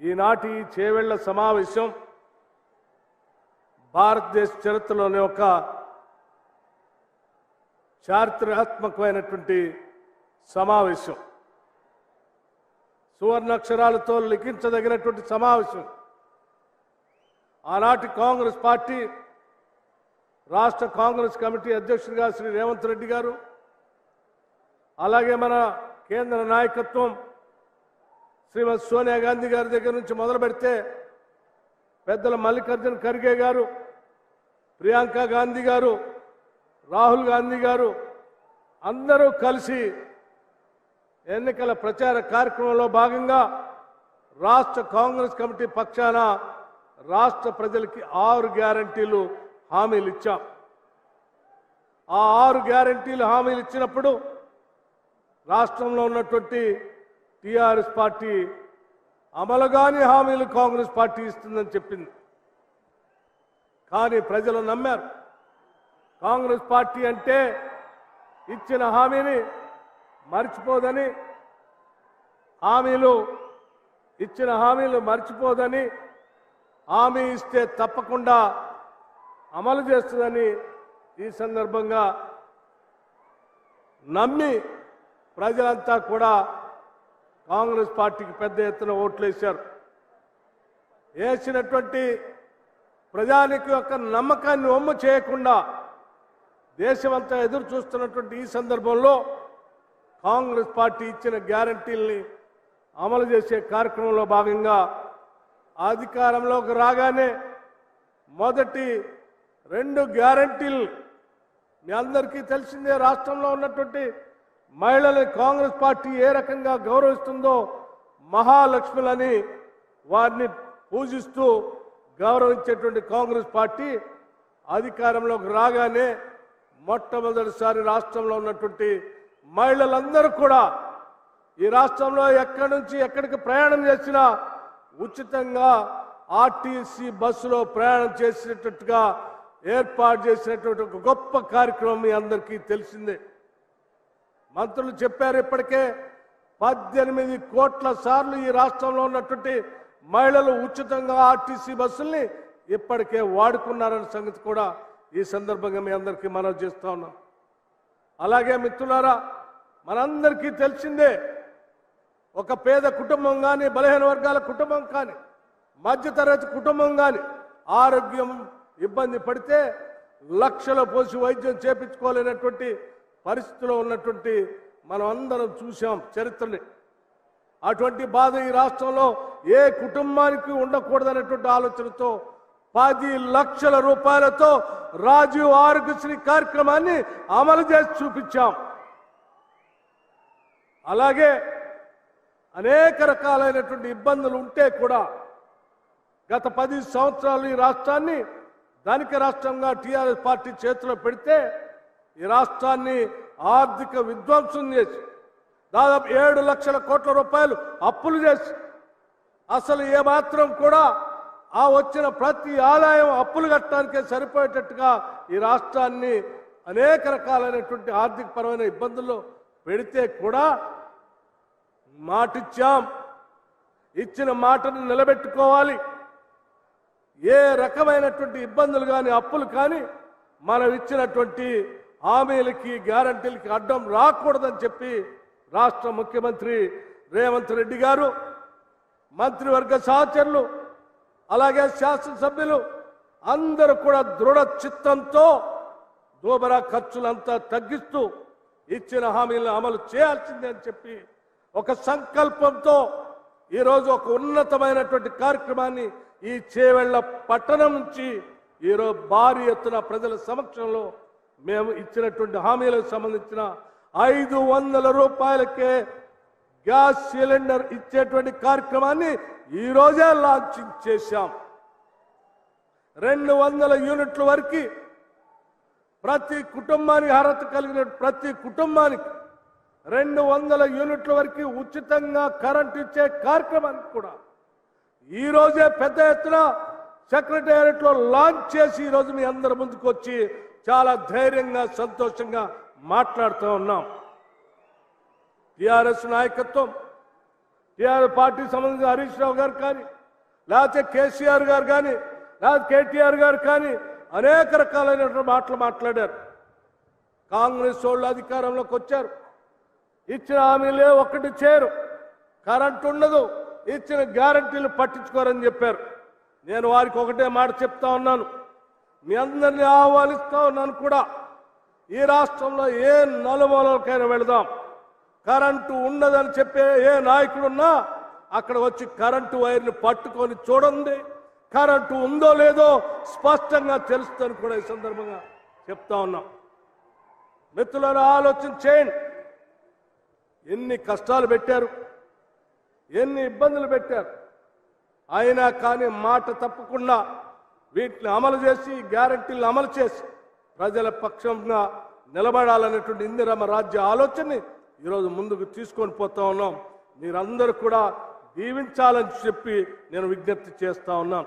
ఈనాటి ఈ చేవెళ్ళ సమావేశం భారతదేశ చరిత్రలోని ఒక చారిత్రాత్మకమైనటువంటి సమావేశం. సువర్ణాక్షరాలతో లిఖించదగినటువంటి సమావేశం. ఆనాటి కాంగ్రెస్ పార్టీ రాష్ట్ర కాంగ్రెస్ కమిటీ అధ్యక్షుడిగా శ్రీ రేవంత్ రెడ్డి గారు అలాగే మన కేంద్ర నాయకత్వం శ్రీమతి సోనియా గాంధీ గారి దగ్గర నుంచి మొదలు పెడితే పెద్దల మల్లికార్జున ఖర్గే గారు ప్రియాంక గాంధీ గారు రాహుల్ గాంధీ గారు అందరూ కలిసి ఎన్నికల ప్రచార కార్యక్రమంలో భాగంగా రాష్ట్ర కాంగ్రెస్ కమిటీ పక్షాన రాష్ట్ర ప్రజలకి ఆరు గ్యారంటీలు హామీలు ఇచ్చాం. ఆ ఆరు గ్యారంటీలు హామీలు ఇచ్చినప్పుడు రాష్ట్రంలో ఉన్నటువంటి టిఆర్ఎస్ పార్టీ అమలుగాని హామీలు కాంగ్రెస్ పార్టీ ఇస్తుందని చెప్పింది. కానీ ప్రజలు నమ్మారు. కాంగ్రెస్ పార్టీ అంటే ఇచ్చిన హామీని మర్చిపోదని హామీలు ఇచ్చిన హామీలు మర్చిపోదని హామీ ఇస్తే తప్పకుండా అమలు చేస్తుందని ఈ సందర్భంగా నమ్మి ప్రజలంతా కూడా కాంగ్రెస్ పార్టీకి పెద్ద ఎత్తున ఓట్లు వేశారు వేసినటువంటి ప్రజానికి యొక్క నమ్మకాన్ని ఒమ్ము చేయకుండా దేశమంతా ఎదురు చూస్తున్నటువంటి ఈ సందర్భంలో కాంగ్రెస్ పార్టీ ఇచ్చిన గ్యారంటీల్ని అమలు చేసే కార్యక్రమంలో భాగంగా అధికారంలోకి రాగానే మొదటి రెండు గ్యారంటీలు మీ అందరికీ తెలిసిందే రాష్ట్రంలో ఉన్నటువంటి మహిళల్ని కాంగ్రెస్ పార్టీ ఏ రకంగా గౌరవిస్తుందో మహాలక్ష్ములని వారిని పూజిస్తూ గౌరవించేటువంటి కాంగ్రెస్ పార్టీ అధికారంలోకి రాగానే మొట్టమొదటిసారి రాష్ట్రంలో ఉన్నటువంటి మహిళలందరూ కూడా ఈ రాష్ట్రంలో ఎక్కడి నుంచి ఎక్కడికి ప్రయాణం చేసినా ఉచితంగా ఆర్టీసీ బస్సులో ప్రయాణం చేసినట్టుగా ఏర్పాటు చేసినటువంటి ఒక గొప్ప కార్యక్రమం మీ అందరికీ తెలిసిందే. మంత్రులు చెప్పారు ఇప్పటికే పద్దెనిమిది కోట్ల సార్లు ఈ రాష్ట్రంలో ఉన్నటువంటి మహిళలు ఉచితంగా ఆర్టీసీ బస్సుల్ని ఇప్పటికే వాడుకున్నారనే సంగతి కూడా ఈ సందర్భంగా మీ అందరికీ మనవి చేస్తా ఉన్నాం. అలాగే మిత్రులారా మనందరికీ తెలిసిందే ఒక పేద కుటుంబం కానీ బలహీన వర్గాల కుటుంబం కానీ మధ్యతరగతి కుటుంబం కానీ ఆరోగ్యం ఇబ్బంది పడితే లక్షల పోసి వైద్యం చేపించుకోలేనటువంటి పరిస్థితిలో ఉన్నటువంటి మనం అందరం చూసాం చరిత్రని. అటువంటి బాధ ఈ రాష్ట్రంలో ఏ కుటుంబానికి ఉండకూడదనేటువంటి ఆలోచనతో పది లక్షల రూపాయలతో రాజీవ్ ఆరోగ్యశ్రీ కార్యక్రమాన్ని అమలు చేసి చూపించాం. అలాగే అనేక రకాలైనటువంటి ఇబ్బందులు ఉంటే కూడా గత పది సంవత్సరాలు ఈ రాష్ట్రాన్ని ధనిక రాష్ట్రంగా టీఆర్ఎస్ పార్టీ చేతిలో పెడితే ఈ రాష్ట్రాన్ని ఆర్థిక విధ్వంసం చేసి దాదాపు ఏడు లక్షల కోట్ల రూపాయలు అప్పులు చేసి అసలు ఏమాత్రం కూడా ఆ వచ్చిన ప్రతి ఆదాయం అప్పులు కట్టడానికే సరిపోయేటట్టుగా ఈ రాష్ట్రాన్ని అనేక రకాలైనటువంటి ఆర్థిక పరమైన ఇబ్బందుల్లో పెడితే కూడా మాటిచ్చాం. ఇచ్చిన మాటను నిలబెట్టుకోవాలి. ఏ రకమైనటువంటి ఇబ్బందులు కానీ అప్పులు కానీ మనం ఇచ్చినటువంటి హామీలకి గ్యారంటీలకి అడ్డం రాకూడదని చెప్పి రాష్ట్ర ముఖ్యమంత్రి రేవంత్ రెడ్డి గారు మంత్రివర్గ సహచరులు అలాగే శాసనసభ్యులు అందరూ కూడా దృఢ చిత్తంతో దూబరా ఖర్చులంతా తగ్గిస్తూ ఇచ్చిన హామీలను అమలు చేయాల్సిందే అని చెప్పి ఒక సంకల్పంతో ఈరోజు ఒక ఉన్నతమైనటువంటి కార్యక్రమాన్ని ఈ చేవెళ్ళ పట్టణం నుంచి ఈరోజు భారీ ఎత్తున ప్రజల సమక్షంలో మేము ఇచ్చినటువంటి హామీలకు సంబంధించిన ఐదు వందల రూపాయలకే గ్యాస్ సిలిండర్ ఇచ్చేటువంటి కార్యక్రమాన్ని ఈరోజే లాంచింగ్ చేశాం. రెండు వందల యూనిట్ల వరకు ప్రతి కుటుంబానికి అర్హత కలిగిన ప్రతి కుటుంబానికి రెండు వందల యూనిట్ల వరకు ఉచితంగా కరెంట్ ఇచ్చే కార్యక్రమానికి కూడా ఈ రోజే పెద్ద ఎత్తున సెక్రటేరియట్లో లాంచ్ చేసి ఈరోజు మీ అందరి ముందుకు వచ్చి చాలా ధైర్యంగా సంతోషంగా మాట్లాడుతూ ఉన్నాం. టిఆర్ఎస్ నాయకత్వం టిఆర్ఎస్ పార్టీ సంబంధించిన హరీష్ రావు గారు కానీ లేకపోతే కేసీఆర్ గారు కానీ లేకపోతే కేటీఆర్ గారు కానీ అనేక రకాలైనటువంటి మాటలు మాట్లాడారు. కాంగ్రెస్ వాళ్ళు అధికారంలోకి వచ్చారు. ఇచ్చిన హామీలే ఒక్కటి చేరు. కరెంట్ ఉండదు ఇచ్చిన గ్యారంటీలు పట్టించుకోరని చెప్పారు. నేను వారికి ఒకటే మాట చెప్తా ఉన్నాను. మీ అందరినీ ఆహ్వానిస్తా ఉన్నాను కూడా. ఈ రాష్ట్రంలో ఏ నలుమూలకైనా వెళదాం. కరెంటు ఉండదని చెప్పే ఏ నాయకుడున్నా అక్కడ వచ్చి కరెంటు వైర్ని పట్టుకొని చూడండి. కరెంటు ఉందో లేదో స్పష్టంగా తెలుస్తుందని కూడా ఈ సందర్భంగా చెప్తా ఉన్నాం. మిత్రులను ఆలోచన చేయండి. ఎన్ని కష్టాలు పెట్టారు ఎన్ని ఇబ్బందులు పెట్టారు. అయినా కానీ మాట తప్పకుండా వీటిని అమలు చేసి గ్యారంటీలను అమలు చేసి ప్రజల పక్షంగా నిలబడాలనేటువంటి ఇందిరమ్మ రాజ్య ఆలోచనని ఈరోజు ముందుకు తీసుకొని పోతా ఉన్నాం. మీరందరూ కూడా దీవించాలని చెప్పి నేను విజ్ఞప్తి చేస్తా ఉన్నాను.